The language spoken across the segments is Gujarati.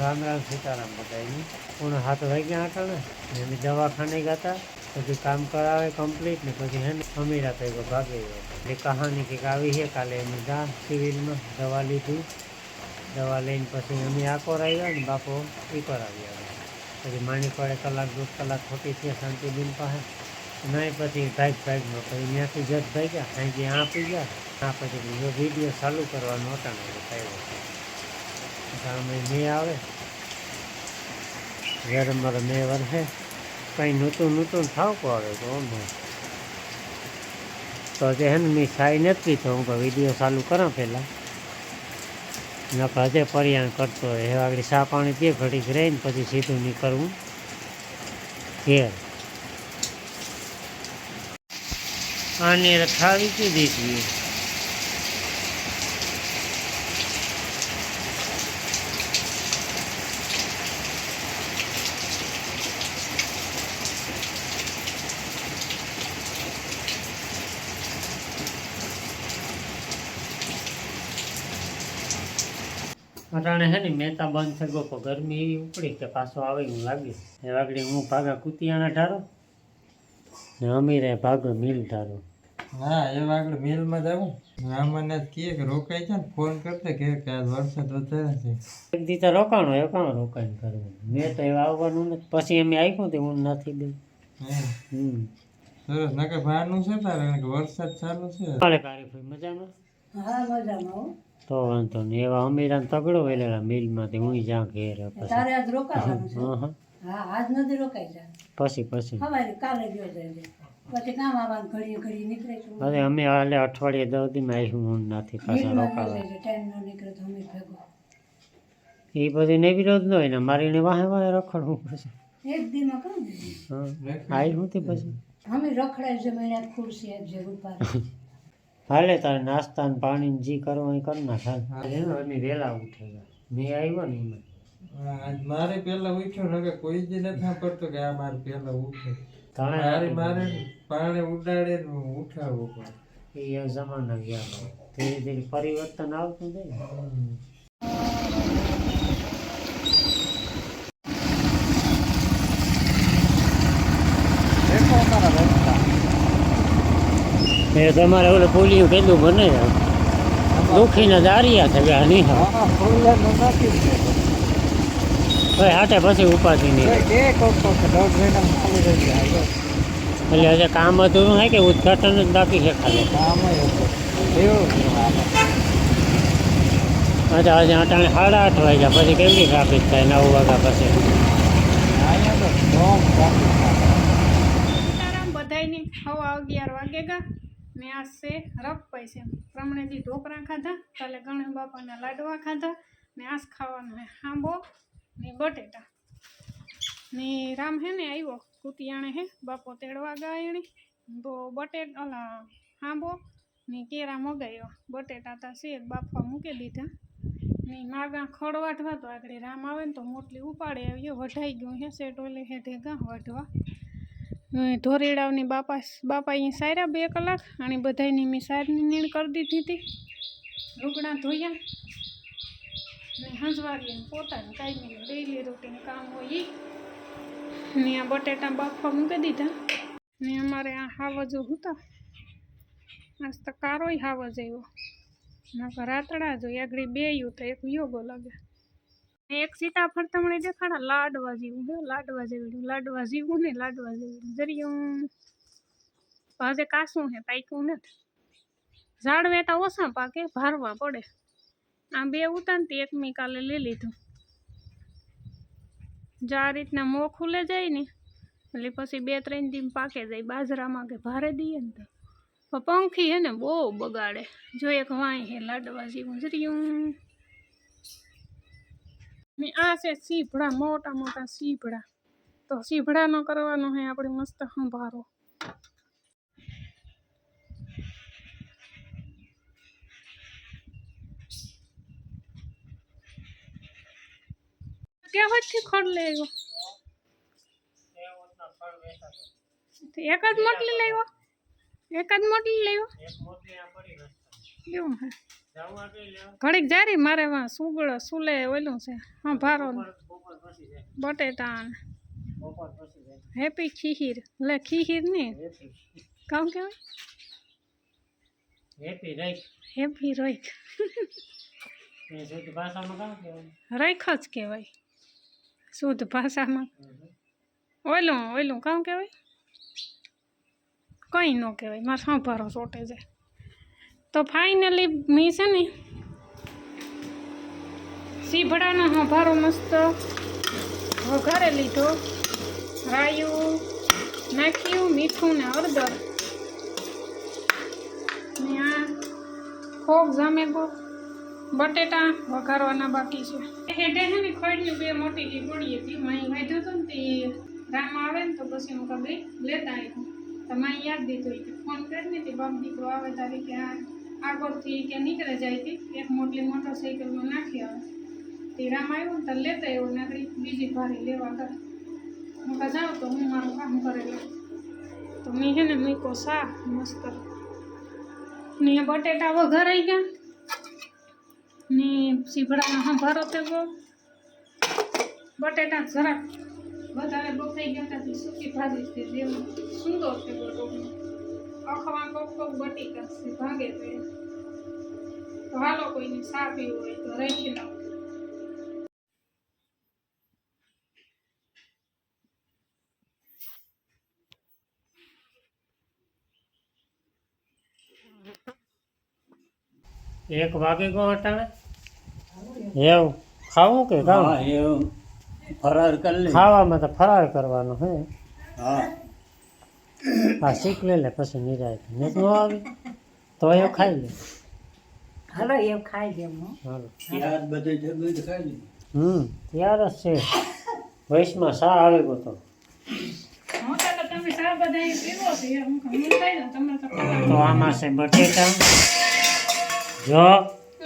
રામ રામ સીતારામ બધાની પૂર્ણ હાથ વાગ્યા હતા ને ને અમે દવાખાને ગયા હતા પછી કામ કરાવે કમ્પ્લીટ ને પછી હે ને અમીરા તો ભાગી ગયો એટલે કહાની કંઈક આવી છે, કાલે અમે જા સિવિલમાં દવા લીધી. દવા લઈને પછી અમે આકોર આવ્યા ને બાપો ઈકોર આવ્યા. પછી માણી પડે કલાક, દોઢ કલાક ખોટી છે શાંતિબેન પાસે. નહીં, પછી ભાગ ભાગમાં પછી ત્યાંથી જત ભાગ્યા સાંજે આપી ગયા. આ પછી બીજો વીડિયો ચાલુ કરવાનો અટાણો થયો ગામે મેં આવે. જ્યારે મારો મેં વરસે કંઈ નૂતું નૂતું થાવકો આવે તો હોય. તો જે હે ને, મેં સાઈ નથી તો હું વીડિયો ચાલુ કરા પહેલાં. નકર હજે પરિયાણ કરતો હોય. એ આગળ સા પાણી પીએ, ઘડીક રહીને પછી સીધું નીકળવું ઘેર. આની રખાવી કીધી હતી અટાણે હે ને મહેતા બંધ થઈ ગયો પણ ગરમી એવી ઉપડી કે પાછો આવે એવું લાગે. એ વાગડી હું ભાગા કુતિયાના ઢારો ને અમીરે ભાગો મિલ ઠારો હા એ આગળ મિલમાં જવું રામને કહે કે રોકાય છે ને ફોન કરતા કે આજ વરસાદ વધારે છે. એક દી તો રોકાણો એ કાં રોકાઈને કરવું મેં તો એવા આવવાનું નથી. પછી એમ આવ્યું તે હું નથી દે હમ. સરસ. નકે બહારનું છે તારે? વરસાદ ચાલુ છે. મજામાં? હા મજામાં હો. તો વાંધો નહીં. એવા અમીરાને તગડો વેલેલા મિલમાંથી હું જ્યાં ઘેર પછી. તારે આજ રોકાવાનું છે? હા આજ નથી રોકાઈ જાય પછી પછી. હવારે કાલે ગયો જાય પછી કામ આવવાનું ઘડીએ ઘડીએ નીકળે છું અરે અમે હાલે અઠવાડિયે દસ દીમાં આવીશું હું નથી પાછા રોકાવે. ટાઈમ ન નીકળે તો અમે ભેગો. એ પછી નહીં વિરોધ ન હોય ને મારી ને વાહે વાહે રખડવું પછી એક દીમાં કામ હા. આવી હું તે પછી. અમે રખડાય છે મહિના ખુરશી આપજે રૂપા હાલે તારે નાસ્તા ને પાણી ને જી કરવા એ કરી નાખ હાલ એની વહેલા ઉઠે મેં આવ્યો ને એમાં. આજ મારે પેલા ઉઠ્યો ને કે કોઈ જ નથી પડતો કે આ મારે પેલા ઉઠે. તાણે મારે મારે પાણી ઉડાડે ને ઉઠાવવું પડે એ જમાના ગયા. ધીરે ધીરે પરિવર્તન આવતું જાય ને. હમ. એ તમારે ઓલે પોલિયું પેલું બને દુખીને દારિયા થઈ ગયા નહીં હા હા, ફૂલનું નથી જ. ભાઈ હાટે પછી ઉપાધિ નહીં. એ કે કોક કોક દોઢ મહિનામાં ચાલુ થઈ જાય એટલે હજે કામ અધૂરું હોય કે ઉદઘાટન જ બાકી છે ખાલી? કામ એવું અચ્છા હજી અટાણે સાડા આઠ વાગ્યા પછી કેવી ટ્રાફિક થાય નવ વાગ્યા પછી? અહીંયા તો ધોમ traffic થાય. સીતારામ બધાયની હવા અગિયાર વાગે ગા. ને આ છે. રખપાઈ છે પ્રમણેથી ઢોકળા ખાધા, કાલે ગણેશ બાપાના લાડવા ખાધા, ને આસ ખાવાનું હાંબો ને બટેટા. ને રામ હે ને આવ્યો કુતિયાણે હે, બાપો તેડવા ગયા એણે તો બટેટ ઓલા હાંબો ને કેરા મગાવ્યો બટેટા તા શેર બાફવા મૂકી દીધા. ને માગા ખડ તો આગળ રામ આવે ને તો મોટલી ઉપાડે આવ્યો, વઢાઈ ગયું હે સેટ ઓલે હે ઢેગા વાઢવા. ધોરેડાવની બાપા બાપા અહીં સાર્યા બે કલાક અને બધાની મેં સારની નીણ કરી દીધી હતી. લુગડા ધોયા, ને હંજવારી પોતાને કાંઈ નહીં ડેઈલી રૂટીન કામ હોય ને આ બટેટા બાફવા મૂકી દીધા. ને અમારે આ હાવજો હતા. આજ તો કારોય હાવજ આવ્યો. નકર રાતડા જોઈ આગળ બે યુ તો એક યોગો લાગે. એક સીતાફળ તમને દેખાડા લાડવા જેવું, હે, લાડવા જેવું લાડવા જેવું ને લાડવા જેવું જરિયું. ભાજે કાસું હે, પાક્યું નથી. ઝાડ વેતા ઓછા પાકે, ભારવા પડે. આ બે ઉતાનથી એક મી કાલે લઈ લીધું. જા રીતના મો ખુલે જાય ને, એટલે પછી બે ત્રણ દિન પાકે જાય, બાજરામાં કે ભારે દઈએ ને તો પંખી હે ને બહુ બગાડે. જો એક વાંય હે, લાડવા જેવું. જરિયું. ને આ છે સીભડા મોટા મોટા સીભડા. તો સીભડાનો કરવાનો હે આપણે મસ્ત સંભારો. કેવાથી ખડ લેવો એક જ મોટલી લેવો એક જ મોટલી લેવો એવું હા? ઘડીક જારી મારે વાં સુગડો સુલે ઓલું છે. હા ભારો. જાય. બટેટા જાય. હેપી ખીહીર. લે ખીહીર ને? કામ કહેવાય હેપી રાઈટ હેપી શુદ્ધ ભાષામાં રાઈખ જ કહેવાય શુદ્ધ ભાષામાં. ઓલું ઓલું કામ કહેવાય કંઈ ન કહેવાય મારે સંભારો ચોટે છે તો ફાઇનલી મેં છે ને સીભડાનો હંભારો મસ્ત વઘારે લીધો. રાયું નાખ્યું, મીઠું ને હળદર. ને આ ખોગ બહુ બટેટા વઘારવાના બાકી છે. હેડે છે ને ખોડની બે મોટી જે ગોળી હતી. અહીં વાંધો હતો ને તે રામ આવે ને તો પછી હું કબી લેતા આવ્યું તો માઈ યાદ દીધું ફોન કરીને તે બાપ દીકરો આવે તારી કે આ આગળથી કે નીકળે જાય હતી એક મોટી મોટરસાઇકલમાં નાખી આવે. તે રામ આવ્યો ને તો લેતા આવ્યો નાગરી બીજી ભારી લેવા કર. હું કહા જાઉં તો હું મારું કામ કરેલું તો મેં છે ને મૂકો સા મસ્ત. ને બટેટા વઘારાઈ ગયા. ને સીભડામાં સંભારો થયો બટેટા જરાક વધારે બફાઈ ગયા હતા, તે સૂકી ભાજી છે, જેવું સુંદર થયો ટોપનો અખવા કોક બટી કરશે ભાગે તો તો હાલો કોઈને સા પીવું હોય તો રહી લો એક વાગે ગો હટાવે એવું? ખાવું કે ખાવું? એવું. ફરાર કરી ખાવામાં તો ફરાર કરવાનો હે. હા. આ શીખ લે લે પછી નિરાય ને ન આવે તો એ ખાઈ લે. હાલો એ ખાઈ લેવું હાલો. યાદ બધે જગ્યાએ ખાઈ લે. હમ ત્યાર જ છે. વૈશમાં સા આવે ગો તો. હું તો તમે સા બધા પીવો છો. યાર હું કહું હું ખાઈ લઉં તમે તો ખાવા તો આમાં છે બટેટા જો.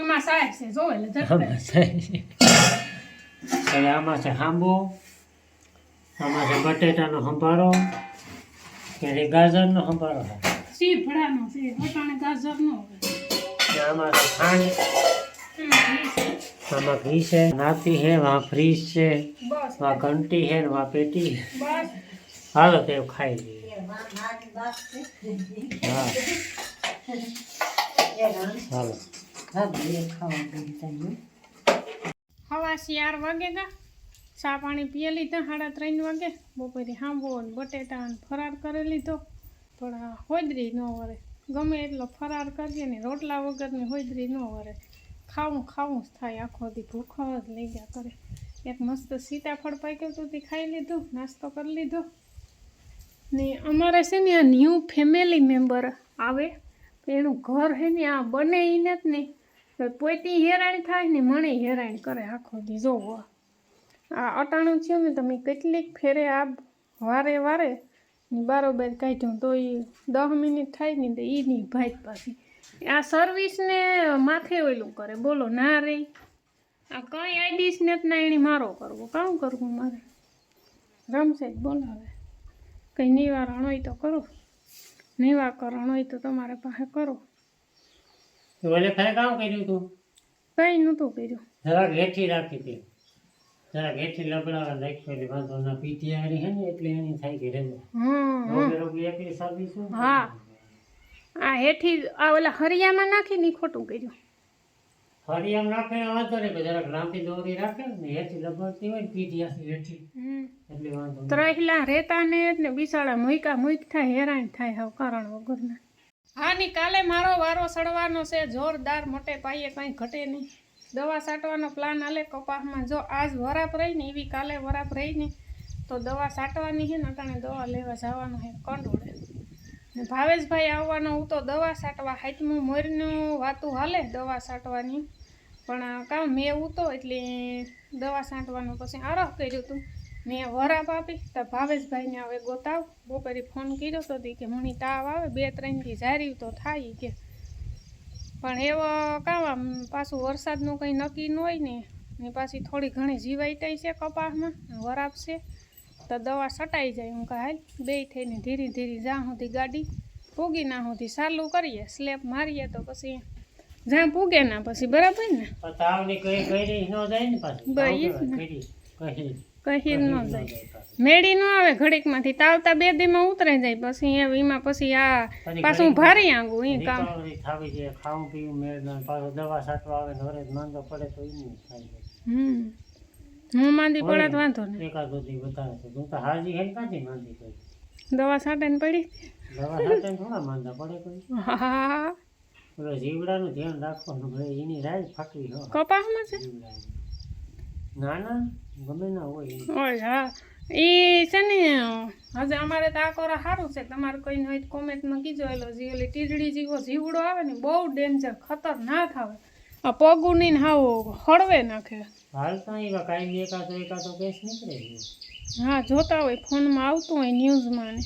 એમાં સાહેબ છે જો એટલે આમાં જશે છે. હવે આમાં છે હાંબો આમાં છે બટેટાનો સંભારો કે ગાજરનો સંભારો છે. સીભડાનો છે? વટાણે ગાજરનો હોય. ને આમાં છે ખાંડ. આમાં ઘી છે નાતી છે વાં ફ્રીજ છે બસ. વાં ઘંટી છે ને વાં પેટી હાલો તે ખાઈ લઈએ. હા. હાલો. હવા શિયાર વાગે ગા? ચા પાણી પીએ લીધા સાડા ત્રણ વાગે. બપોરે હાંબો ને બટેટા ને ફરાર કરી લીધો. પણ આ હોદરી ન વરે. ગમે એટલો ફરાર કરીએ ને રોટલા વગરની હોદરી ન વરે. ખાવું ખાવું જ થાય. આખો દી ભૂખ જ લઈ ગયા કરે. એક મસ્ત સીતાફળ પાક્યું હતું તે ખાઈ લીધું, નાસ્તો કરી લીધો. ને અમારે છે ને આ ન્યૂ ફેમિલી મેમ્બર આવે. એનું ઘર છે ને આ બને એને જ ને. પોતી હેરાણ થાય ને મને હેરાણ કરે આખો દી. જોવો. આ અટાણું થયું ને તમે કેટલીક ફેરે આ વારે વારે બારોબાર કાઢ્યું. તો એ દસ મિનિટ થાય ને તો એની ભાઈ પાછી. આ સર્વિસને માથે ઓલું કરે. બોલો ના રે. આ કંઈ આઈડીસ ને ના એણે મારો કરવો. કામ કરવું મારે? રમશે જ બોલાવે કંઈ નિવારણ હોય તો કરો. નિવાકરણ હોય તો તમારે પાસે કરો. કામ કર્યું તું? કંઈ નહોતું કર્યું. હેઠી રાખી હતી જરાક હેઠી લબડાવા નાખ્યો એટલે વાંધો ના પીટી હારી હે ને એટલે એની થાય કે હમ. રોગે રોગે એકલી સર્વિસ હોય હા. આ હેઠી આ ઓલા હરિયામાં નાખીને ઈ ખોટું કર્યું. હરિયામ નાખે વાંધો નહીં જરાક લાંબી દોરી રાખે ને હેઠી લબડતી હોય પીટી આખી હેઠી. એટલે વાંધો. ત્રહેલા રહેતા ને એટલે બિસાડા મુઈકા મુઈક થાય હેરાન થાય હવે કારણ વગરના. હા ની કાલે મારો વારો સડવાનો છે જોરદાર મોટે પાયે કંઈ ઘટે નહીં. દવા છાંટવાનો પ્લાન હાલે કપાસમાં. જો આજ વરાપ રહી ને, એવી કાલે વરાપ રહી ને, તો દવા છાંટવાની છે ને, અટાણે દવા લેવા જવાનું છે કંડોળે ને ભાવેશભાઈ આવવાનો, હું તો દવા છાંટવા હાથમું મોરનું વાતું હાલે દવા છાંટવાની પણ કામ મેં ઉતો એટલે દવા છાંટવાનું પછી આરોહ કર્યું હતું મેં વરાપ આપી, તો ભાવેશભાઈને હવે ગોતાવ. બપોરે ફોન કર્યો તો કે, મણી તાવ આવે, બે ત્રણથી જારી તો થાય કે. પણ એવો કામ આમ પાછું વરસાદનું કંઈ નક્કી ન હોય ને ને પાછી થોડી ઘણી જીવાઈટાઈ છે કપાસમાં વરાપ છે. તો દવા સટાઈ જાય હું કહે હાલ બે થઈને ધીરે ધીરે જ્યાં સુધી ગાડી પૂગી ના સુધી સારું કરીએ સ્લેપ મારીએ તો પછી જ્યાં પૂગે ના પછી બરાબર ને? તાવની કઈ કરી ન જાય ને પાછી. જાય. મેળી ન આવે ઘડીકમાંથી. તાવતા બે દીમાં ઉતરે જાય પછી એમાં પછી આ પાછું ભારી આંગું ઈ કામ. થાવી જોઈએ ખાવું પીવું મેળ ના પાછો દવા સાટવા આવે ને હરે માંદો પડે તો એનું થાય. હમ. હું માંદી પડે તો વાંધો નહીં. એકાદો દી બતાવે છે હું તો હાજી હેલ કાથી માંદી કરી દવા સાટે ને પડી? દવા સાથે થોડા માંદા પડે કોઈ? હા. પેલો જીવડાનું ધ્યાન રાખવાનું ભાઈ એની રાય ફાકી હો કપાસમાં છે? ના ના ગમે ના હોય ઓય હા. એ છે ને હજે અમારે તો આ કરો સારું છે. તમારે કોઈને હોય કોમેન્ટમાં કીજો. એલો જે ઓલી ટીડડી જેવો જીવડો આવે ને બહુ ડેન્જર ખતરનાક આવે. આ પગું નહીં હાવ હળવે નાખે. હાલ તો એવા કાંઈ એકાદો એકાદો કેસ નીકળે હા જોતા હોય ફોનમાં આવતું હોય ન્યૂઝમાં ને.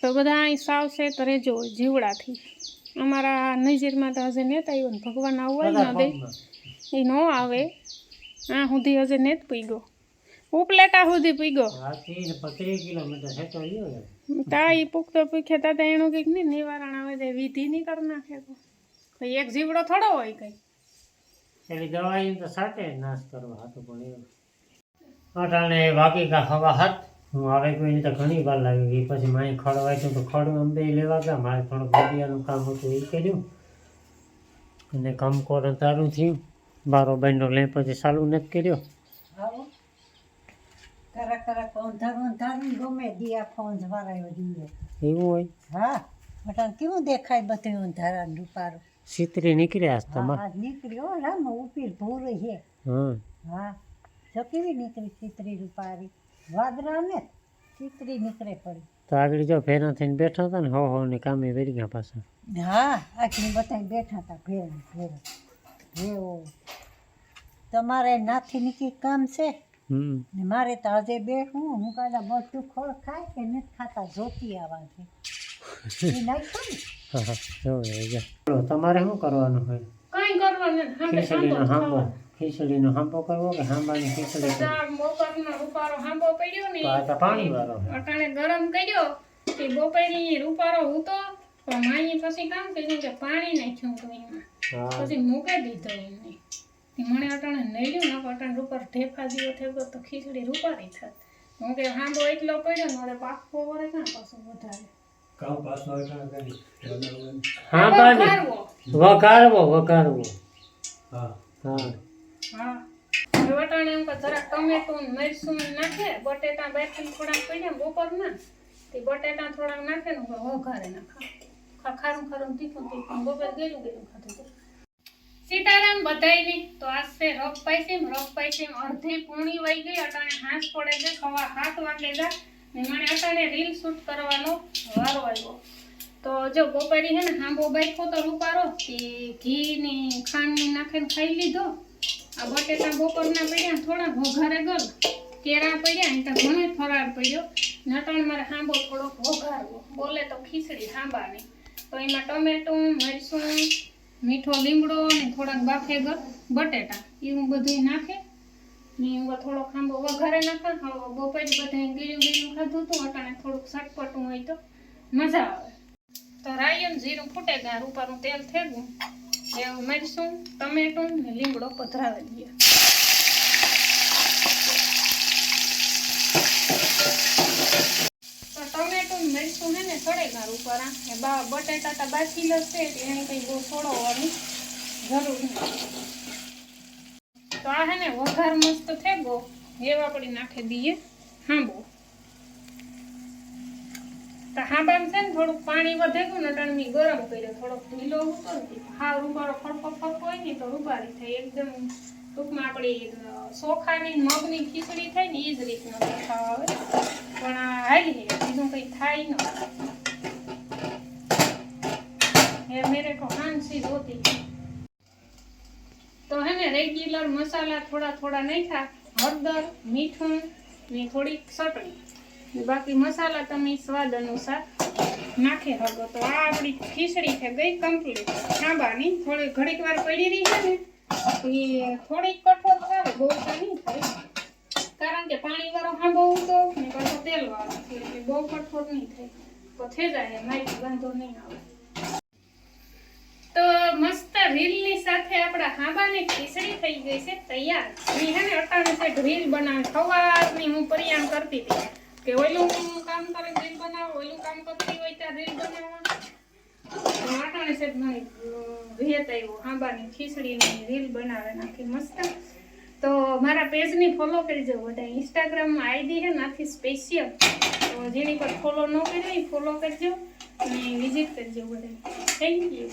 તો બધા અહીં સાવચેત રહેજો જીવડાથી. અમારા નજીરમાં તો હજે નેતા આવ્યો ને ભગવાન આવવા જ ન દે. એ ન આવે. આ સુધી હજે નેત પીગો ઉપલેટા સુધી પીગો. કિલોમીટર છે તો ઈ પુખ્તો પૂછે તા તા એનું કંઈક નહીં નિવારણ આવે તે વિધિ નહીં કરી નાખે તો. એક જીવડો થોડો હોય કઈ. એટલે દવાઈ તો સાથે નાશ કરવા હતો પણ એવું અટાણે બાકી કા હવા હાથ. હું આવે કોઈ તો ઘણી વાર લાગી ગઈ પછી માય ખડવાય તો ખડ અંબે લેવા ગયા. મારે થોડું ગોડિયાનું કામ હતું એ કર્યું. અને કમકોર તારું થયું. બારો બેનો લે પછી ચાલુ નથી કર્યો. આવો કરા કરા અંધારું અંધારું ગમે દિયા ફોન વાળાયો જોઈએ. એવું હોય? હા બટા કેવું દેખાય બધું અંધારા રૂપારું? સિતરી નીકળ્યા હા તમાર. નીકળ્યો રામ ઉપીર ભૂર છે. હા હા જો કેવી નીકળી સિત્રી રૂપારી? વાદરા ને ચિત્રી નીકળે પડી. તો આગળ જો ફેરા થઈને બેઠા હતા ને હો હો ને કામે વેરી ગયા પાછા. હા આટલી બધા બેઠા હતા ભેર ભેર ભેવો તમારે નાથી નીકળી કામ છે? ને મારે તો આજે બે હું હું કાદા બધું ખોળ ખાય કે નથી ખાતા જોતી છે. બોલો, તમારે શું કરવાનું હોય? કઈ કરવાનું હાંબો ખીચડીનો હાંબો કરવો કે હાંબાની ખીચડી બપોરનો રૂપારો હાંબો પડ્યો ને પાણી વાળો અટાણે ગરમ કર્યો કે બપોરની રૂપારો હતો પણ માઈ પછી કામ કર્યું કે પાણી નાખ્યું કોઈમાં પછી મૂકી દીધો એમને મને અટાણે નડ્યું ને અટાણે ઉપર ઢેફા જેવો થયો તો ખીચડી રૂપારી થાત. હું કે હાંડો એટલો પડ્યો ને હવે પાકવો વરે કાં પાછો વધારે? કામ પાછો અટાણે કરી. બનાવવાનું. હાંબાની વઘારવો. વઘારવો વઘારવો. હા. હા. હા. વટાણે એમ કે જરાક ટમેટું ને ને નાખે બટેટા બેઠી થોડાક પડ્યા બપોરના તે બટેટા થોડાક નાખે ને વઘારે નાખા. ખારું ખારું તીખું તીખું. બપોર ગેલું ગેલું ખાધું હતું સીતારામ બધાયની તો આજ છે રફ પાઈસીમ રફ પાઈસીમ અડધી પૂણી વહી ગઈ, અટાણે હાંસ પડે છે, સવા સાત વાગે જા ને મને અટાણે રીલ શૂટ કરવાનો વારો આવ્યો. તો જો બપોરે હે ને હાંબો બાઈકો તો રૂપારો કે ઘી ને ખાંડ ને નાખીને ખાઈ લીધો. આ બટેટા બપોરના પડ્યા, થોડા ઘોઘારે ગલ કેળા પડ્યા ને તો ઘણો ફરાર પડ્યો. નટણ મારે હાંબો થોડોક ઘોઘારવો બોલે તો ખીચડી હાંબાની. તો એમાં ટમેટું, મરચું મીઠો લીમડો ને થોડાક બાફેગર, બટેટા એવું બધું નાખે. ને એમાં થોડો ખાંબો વઘારે નાખે હવે બપોરે બધા ગીરું ગીરું ખાધું હતું, અટાણે થોડુંક સટપટું હોય તો મજા આવે. તો રાયન જીરું ફૂટે ગયા રૂપાનું તેલ થેગું એવું મરચું, ટમેટું ને લીમડો પધરાવી દઈએ તો ટમેટું ને સળેગાર ઉપર આ બા, બટેટા તો બાકી છે એટલે એને કંઈ બહુ છોડવાની જરૂર નથી. તો આ હે ને, વઘાર મસ્ત થઈ ગયો એવા આપણે નાખી દઈએ હાંબો તો હાંબામાં છે ને, થોડુંક પાણી વધે ગયું ને એટલે મેં ગરમ કર્યો. થોડોક ઢીલો હતો ને હા રૂબારો ફડકો ફડકો હોય ને, તો રૂબારી થાય. એકદમ ટૂંકમાં આપણી ચોખાની મગની ખીચડી થાય ને એ જ રીતનો દેખાવ આવે. પણ આ હાલી બીજું કંઈ થાય ન મેરે કો હાંસી હોતી તો હે ને રેગ્યુલર મસાલા થોડા થોડા નાખ્યા. હળદર, મીઠું ને થોડીક ચટણી. બાકી મસાલા તમે સ્વાદ અનુસાર નાખી શકો તો આ આપણી ખીચડી છે, ગઈ કમ્પ્લીટ સાંબાની થોડી ઘડીક વાર પડી રહી છે ને થોડીક કઠોળ આવે, બહુ તો નહીં થાય. કારણ કે પાણી વાળો હાંબો તો ને પાછો તેલ વાળો એટલે બહુ કઠોળ નહીં થાય. તો થઈ જાય માહિતી વાંધો નહીં આવે. તો મસ્ત રીલ હાંબાની ખીચડી થઈ ગઈ છે, તૈયાર. મેં હે ને અટાણે છે રીલ બનાવી. સવારની હું પરિયામ કરતી હતી કે ઓલું કામ કરે રીલ બનાવો, ઓલું કામ કરતી હોય ત્યાં રીલ બનાવવા હાંબાની ખીચડીની રીલ બનાવે, નાખી મસ્ત. તો મારા પેજની ફોલો કરજો બધા. ઇન્સ્ટાગ્રામ આઈડી છે નાથી સ્પેશિયલ તો જેની પર ફોલો ન કર્યો એ ફોલો કરજો અને વિઝિટ કરજો બધા. Thank you